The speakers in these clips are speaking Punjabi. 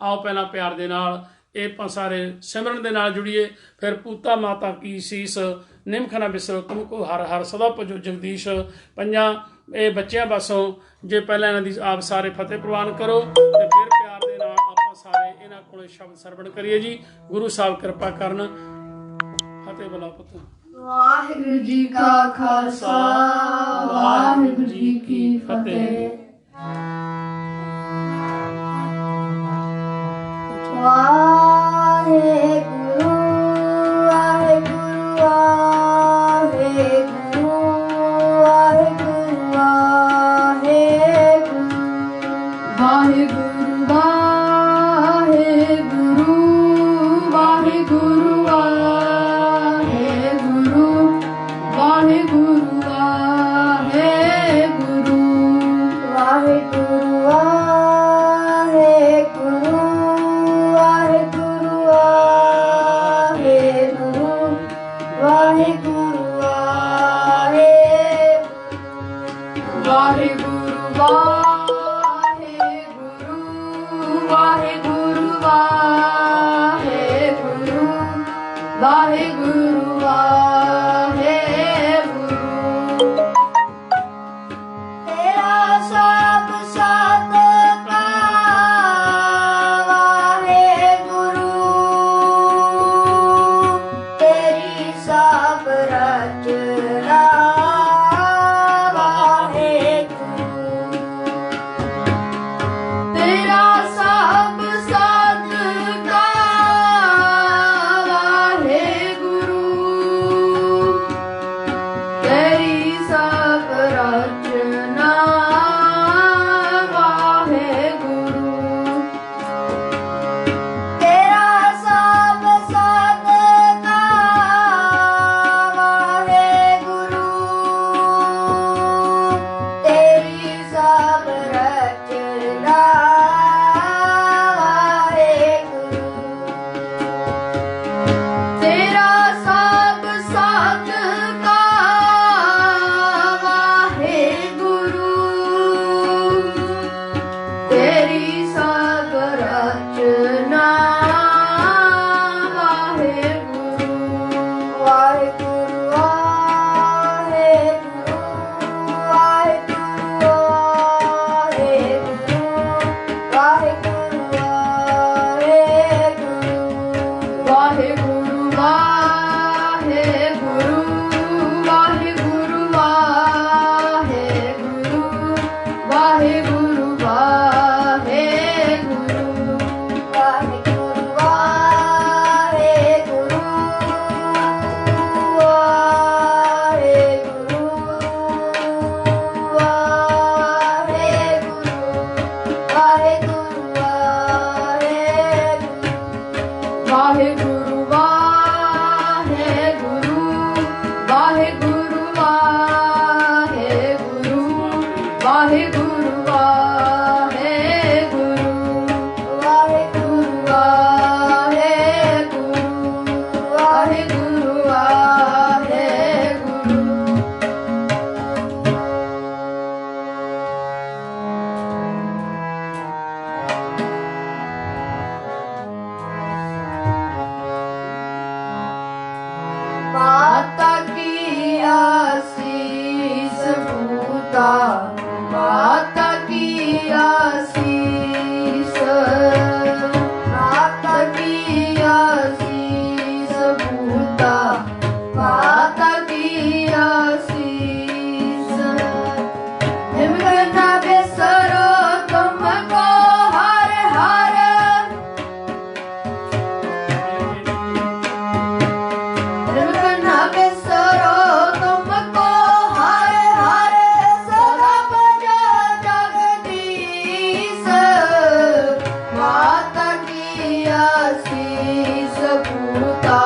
ਆਓ ਪਹਿਲਾਂ ਪਿਆਰ ਦੇ ਨਾਲ ਇਹ ਆਪਾਂ ਸਾਰੇ ਸਿਮਰਨ ਦੇ ਨਾਲ ਜੁੜੀਏ। ਫਿਰ ਪੂਤਾ ਮਾਤਾ ਕੀ ਸੀਸ ਨਿਮਖਣਾ ਬਿਸਰੋ ਤੁਮ ਕੋ ਹਰ ਹਰ ਸਦਾ ਭਜੋ ਜਗਦੀਸ਼। ਪੰਜਾਂ ਇਹ ਬੱਚਿਆਂ ਪਾਸੋਂ ਜੇ ਪਹਿਲਾਂ ਇਹਨਾਂ ਦੀ ਆਪ ਸਾਰੇ ਫਤਿਹ ਪ੍ਰਵਾਨ ਕਰੋ ਤੇ ਫਿਰ ਪਿਆਰ ਦੇ ਨਾਲ ਆਪਾਂ ਸਾਰੇ ਇਹਨਾਂ ਕੋਲੇ ਸ਼ਬਦ ਸਰਵਣ ਕਰੀਏ ਜੀ। ਗੁਰੂ ਸਾਹਿਬ ਕਿਰਪਾ ਕਰਨ। ਫਤਿਹ ਬਲਾ ਪੁੱਤ। ਵਾਹਿਗੁਰੂ ਜੀ ਕਾ ਖਾਲਸਾ ਵਾਹਿਗੁਰੂ ਜੀ ਕੀ ਫਤਿਹ। Wahe Guru. सपूता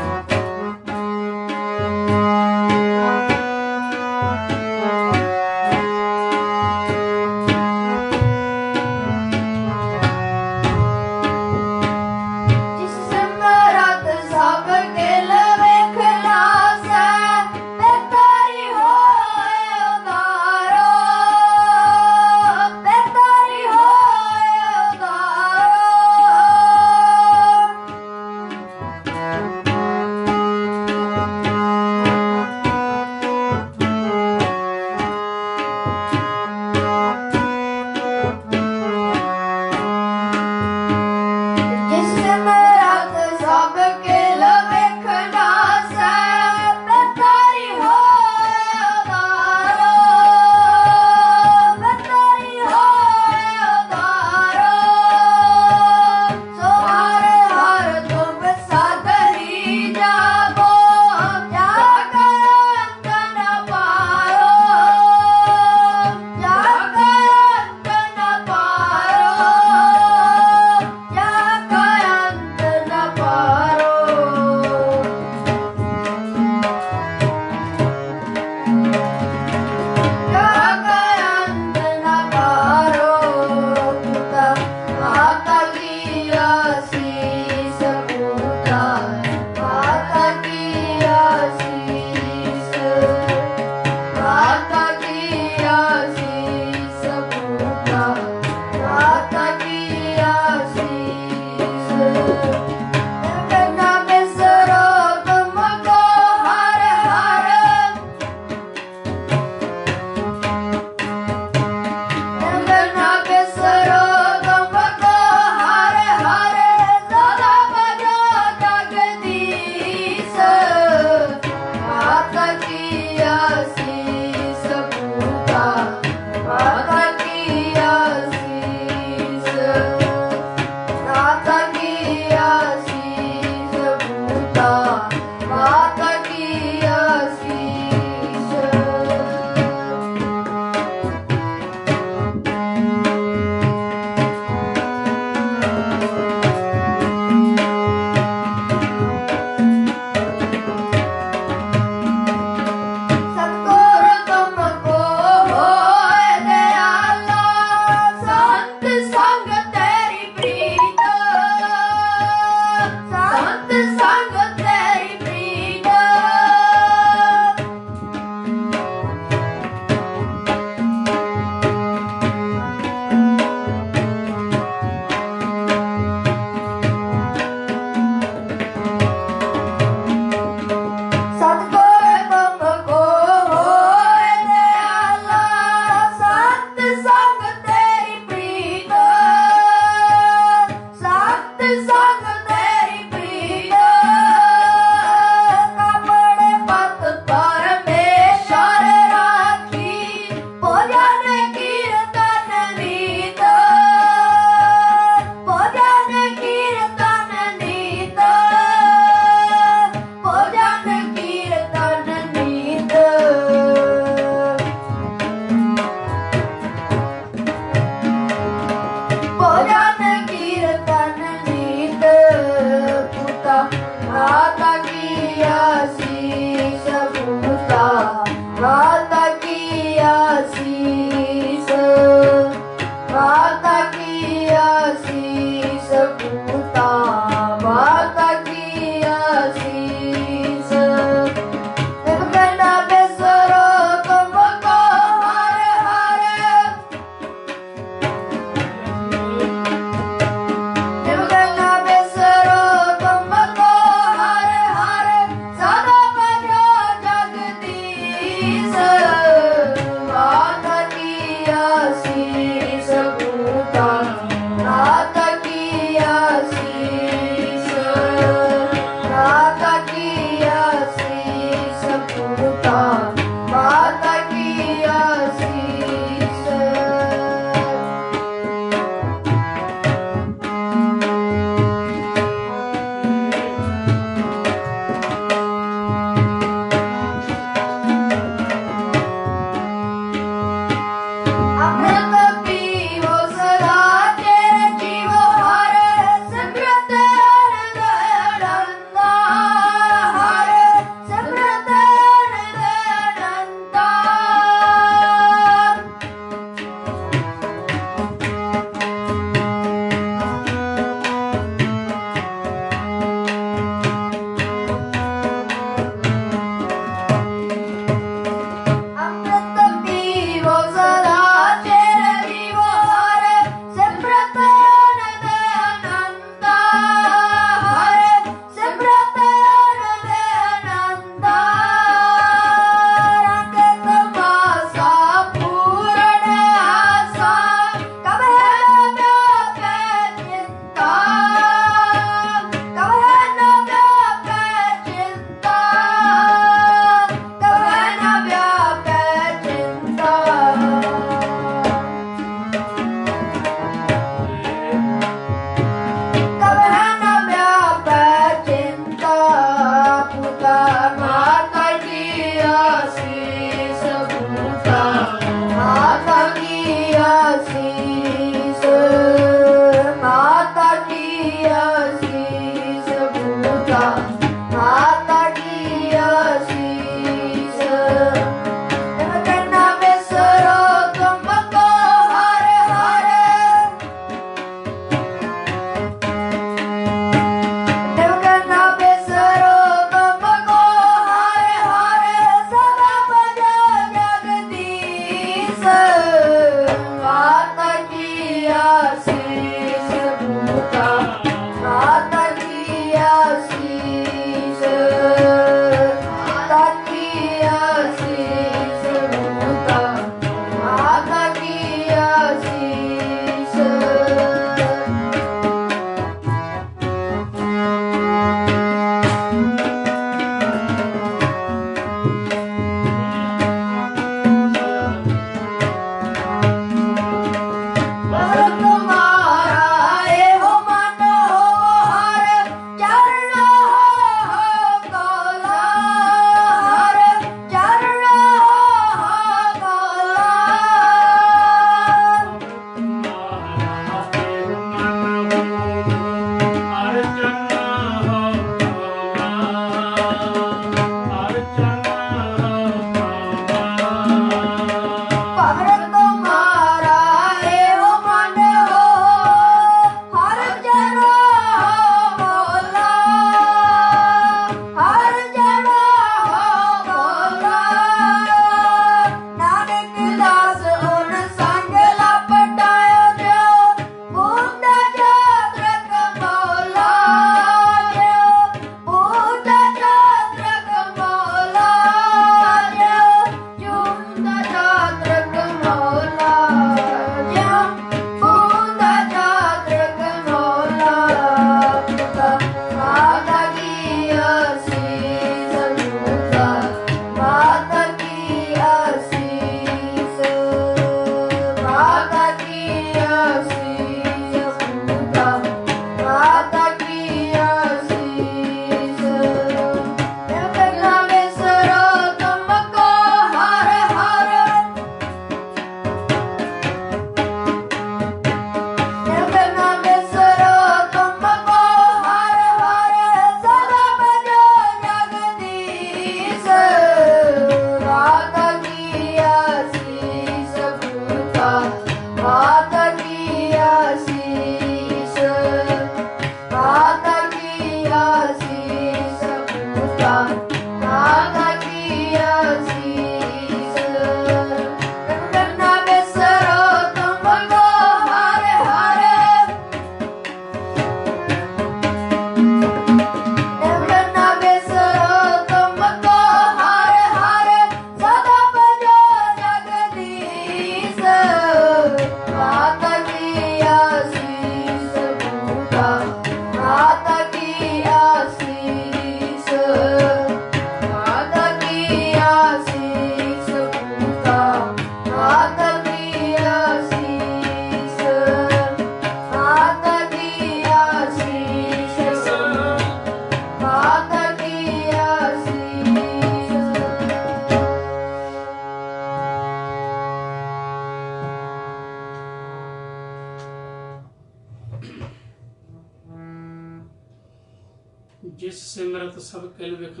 ਜਿਸ ਸਿਮਰਤ ਸਭ ਕਿਲ ਵਿਖ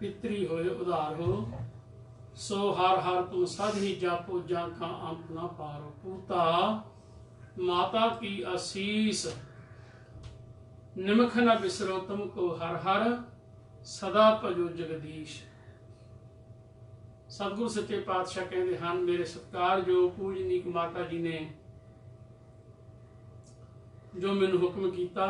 ਪਿਤਰੀ ਹੋਏ ਉਧਾਰ ਹੋ। ਸੋ ਹਰ ਹਰ ਤੁਮ ਸਦ ਜਾਪੋ, ਜਾਂ ਕਾ ਅੰਤ ਨਾ ਪਾਰੋ। ਪੂਤਾ, ਮਾਤਾ ਕੀ ਅਸੀਸ? ਨਿਮਖ ਨ ਬਿਸਰੋ ਤੁਮ ਕੋ ਹਰ ਹਰ, ਸਦਾ ਭਜੋ ਜਗਦੀਸ਼। ਸਤਿਗੁਰ ਸੱਚੇ ਪਾਤਸ਼ਾਹ ਕਹਿੰਦੇ ਹਨ, ਮੇਰੇ ਸਤਿਕਾਰਯੋਗ ਪੂਜਨੀਕ ਮਾਤਾ ਜੀ ਨੇ, ਜੋ ਮੈਨੂੰ ਹੁਕਮ ਕੀਤਾ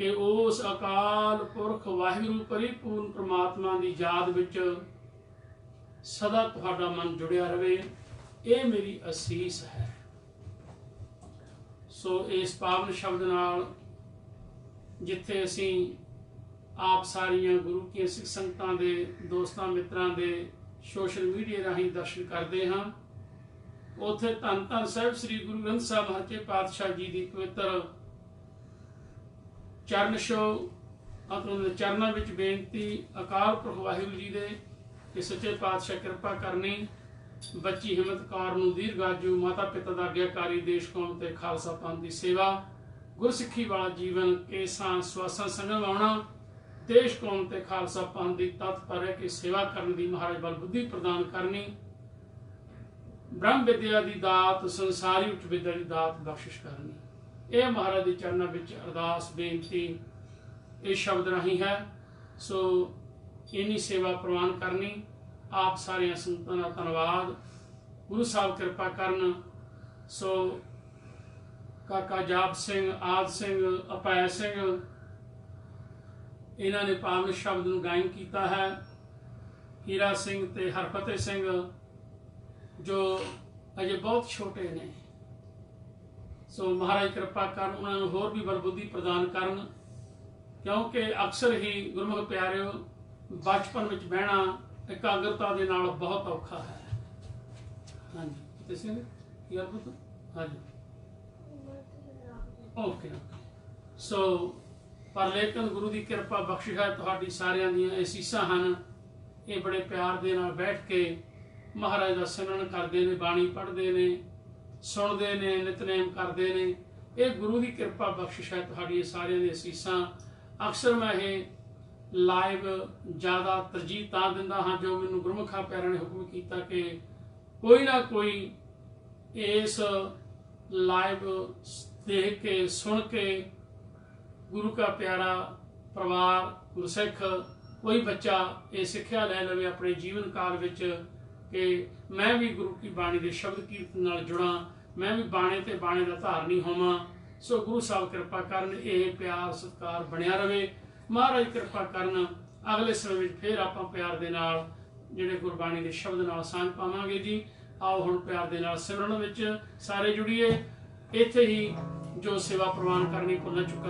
ਕਿ ਉਸ ਅਕਾਲ ਪੁਰਖ ਵਾਹਿਗੁਰੂ ਪਰਿਪੂਰਨ ਪ੍ਰਮਾਤਮਾ ਦੀ ਯਾਦ ਵਿੱਚ ਸਦਾ ਤੁਹਾਡਾ ਮਨ ਜੁੜਿਆ ਰਵੇ, ਇਹ ਮੇਰੀ ਅਸੀਸ ਹੈ। ਸੋ ਇਸ ਪਾਵਨ ਸ਼ਬਦ ਨਾਲ ਜਿੱਥੇ ਅਸੀਂ ਆਪ ਸਾਰੀਆਂ ਗੁਰੂ ਕੀ ਸਿੱਖ ਸੰਗਤਾਂ ਦੇ, ਦੋਸਤਾਂ ਮਿੱਤਰਾਂ ਦੇ ਸੋਸ਼ਲ ਮੀਡੀਆ ਰਾਹੀਂ ਦਰਸ਼ਨ ਕਰਦੇ ਹਾਂ, ਉਥੇ ਧੰਨ ਧੰਨ ਸਾਹਿਬ ਸ੍ਰੀ ਗੁਰੂ ਗ੍ਰੰਥ ਸਾਹਿਬ ਮਹਾਤੇ ਪਾਤਸ਼ਾਹ ਜੀ ਦੀ ਪਵਿੱਤਰ ਚਰਨ ਛੋ ਆਪਣੇ ਚਰਨਾਂ ਵਿੱਚ ਬੇਨਤੀ, ਅਕਾਲ ਪੁਰਖ ਵਾਹਿਗੁਰੂ ਜੀ ਦੇ ਕਿ ਸੱਚੇ ਪਾਤਸ਼ਾਹ ਕਿਰਪਾ ਕਰਨੀ, ਬੱਚੀ ਹਿੰਮਤ ਕੌਰ ਨੂੰ ਦੀਰਘਾਜੂ, ਮਾਤਾ ਪਿਤਾ ਦਾ ਆਗਿਆਕਾਰੀ, ਦੇਸ਼ ਕੌਮ ਤੇ ਖਾਲਸਾ ਪੰਥ ਦੀ ਸੇਵਾ, ਗੁਰਸਿੱਖੀ ਵਾਲਾ ਜੀਵਨ, ਕੇਸਾਂ, ਸਵਾਸਾਂ ਸੰਗਮ ਆਉਣਾ ਦੇਸ਼ ਕੌਮ ਤੇ ਖਾਲਸਾ ਪੰਥ ਦੀ ਤਤਪਰ ਹੈ ਕਿ ਸੇਵਾ ਕਰਨ ਦੀ ਮਹਾਰਾਜ ਬਲ ਬੁੱਧੀ ਪ੍ਰਦਾਨ ਕਰਨੀ। ਬ੍ਰਹਮ ਵਿਦਿਆ ਦੀ ਦਾਤ, ਸੰਸਾਰੀ ਉੱਚ ਵਿਦਿਆ ਦੀ ਦਾਤ ਬਖਸ਼ਿਸ਼ ਕਰਨੀ। ਇਹ ਮਹਾਰਾਜ ਦੇ ਚਰਨਾਂ ਵਿੱਚ ਅਰਦਾਸ, ਬੇਨਤੀ, ਇਹ ਸ਼ਬਦ ਰਾਹੀਂ ਹੈ। ਸੋ ਇਨੀ ਸੇਵਾ ਪ੍ਰਵਾਨ ਕਰਨੀ, ਆਪ ਸਾਰਿਆਂ ਸੰਤਾਂ ਦਾ ਧੰਨਵਾਦ। ਗੁਰੂ ਸਾਹਿਬ ਕਿਰਪਾ ਕਰਨ। ਸੋ ਕਾਕਾ ਜਾਪ ਸਿੰਘ, ਆਦ ਸਿੰਘ ਅਪੈ ਸਿੰਘ, ਇਹਨਾਂ ਨੇ ਪਾਵਨ ਸ਼ਬਦ ਨੂੰ ਗਾਇਨ ਕੀਤਾ ਹੈ। ਹੀਰਾ ਸਿੰਘ ਤੇ ਹਰਫਤਿਹ ਸਿੰਘ, ਜੋ ਅਜੇ ਬਹੁਤ ਛੋਟੇ ਨੇ। ਸੋ ਮਹਾਰਾਜ ਕਿਰਪਾ ਕਰਨ ਉਹਨਾਂ ਨੂੰ ਹੋਰ ਵੀ ਬਲਬੁੱਧੀ ਪ੍ਰਦਾਨ ਕਰਨ, ਕਿਉਂਕਿ ਅਕਸਰ ਹੀ ਗੁਰਮੁਖ ਪਿਆਰਿਓ, ਬਚਪਨ ਵਿੱਚ ਬਹਿਣਾ ਇਕਾਗਰਤਾ ਦੇ ਨਾਲ ਬਹੁਤ ਔਖਾ ਹੈ। ਹਾਂਜੀ ਤੇ ਸਿੰਘ? ਯਾਰ ਹਾਂਜੀ। Okay okay. ਸੋ, ਪਰ ਲੇਕਿਨ ਗੁਰੂ ਦੀ ਕਿਰਪਾ ਬਖਸ਼ਿਸ਼ ਹੈ ਤੁਹਾਡੀ ਸਾਰਿਆਂ ਦੀਆਂ, ਇਹ ਸੀਸਾਂ ਹਨ। ਇਹ ਬੜੇ ਪਿਆਰ ਦੇ ਨਾਲ ਬੈਠ ਕੇ ਮਹਾਰਾਜ ਦਾ ਸਿਮਰਨ ਕਰਦੇ ਨੇ, ਬਾਣੀ ਪੜ੍ਹਦੇ ਨੇ। ਸੁਣਦੇ ਨੇ, ਨਿਤਨੇਮ ਕਰਦੇ ਨੇ। ਇਹ ਗੁਰੂ ਦੀ ਕਿਰਪਾ ਬਖਸ਼ਿਸ਼ ਹੈ ਤੁਹਾਡੀ ਸਾਰਿਆਂ ਦੀਆਂ ਸੀਸਾਂ ਅਕਸਰ ਮੈਂ ਇਹ ਲਾਈਵ ਜ਼ਿਆਦਾ ਤਰਜੀਹ ਤਾਂ ਦਿੰਦਾ ਹਾਂ, ਜੋ ਮੈਨੂੰ ਗੁਰਮੁਖਾ ਪਿਆਰਿਆਂ ਨੇ ਹੁਕਮ ਕੀਤਾ ਕਿ ਕੋਈ ਨਾ ਕੋਈ ਇਸ ਲਾਈਵ ਦੇਖ ਕੇ, ਸੁਣ ਕੇ ਗੁਰੂ ਦਾ ਪਿਆਰਾ ਪਰਿਵਾਰ, ਗੁਰਸਿੱਖ, ਕੋਈ ਬੱਚਾ ਇਹ ਸਿੱਖਿਆ ਲੈ ਲਵੇ ਆਪਣੇ ਜੀਵਨ ਕਾਲ ਵਿੱਚ ਕਿ ਮੈਂ ਵੀ ਗੁਰੂ ਕੀ ਬਾਣੀ ਦੇ ਸ਼ਬਦ ਕੀਰਤਨ ਨਾਲ ਜੁੜਾਂ, ਮੈਂ ਵੀ ਬਾਣੇ ਤੇ ਬਾਣੇ ਦਾ ਧਾਰਨੀ ਹੋਵਾਂ। ਸੋ ਗੁਰੂ ਸਾਹਿਬ ਕਿਰਪਾ ਕਰਨ, ਇਹ ਪਿਆਰ, ਸਤਿਕਾਰ ਬਣਿਆ ਰਵੇ। ਮਹਾਰਾਜ ਕਿਰਪਾ ਕਰਨ, ਅਗਲੇ ਸਮੇਂ ਵਿੱਚ ਫੇਰ ਆਪਾਂ ਪਿਆਰ ਦੇ ਨਾਲ ਜਿਹੜੇ ਗੁਰਬਾਣੀ ਦੇ ਸ਼ਬਦ ਨਾਲ ਸਾਂਝ ਪਾਵਾਂਗੇ ਜੀ। ਆਓ ਹੁਣ ਪਿਆਰ ਦੇ ਨਾਲ ਸਿਮਰਨ ਵਿੱਚ ਸਾਰੇ ਜੁੜੀਏ। ਇੱਥੇ ਹੀ ਜੋ ਸੇਵਾ ਪ੍ਰਵਾਨ ਕਰਨੀ ਭੁੱਲ ਚੁੱਕਾ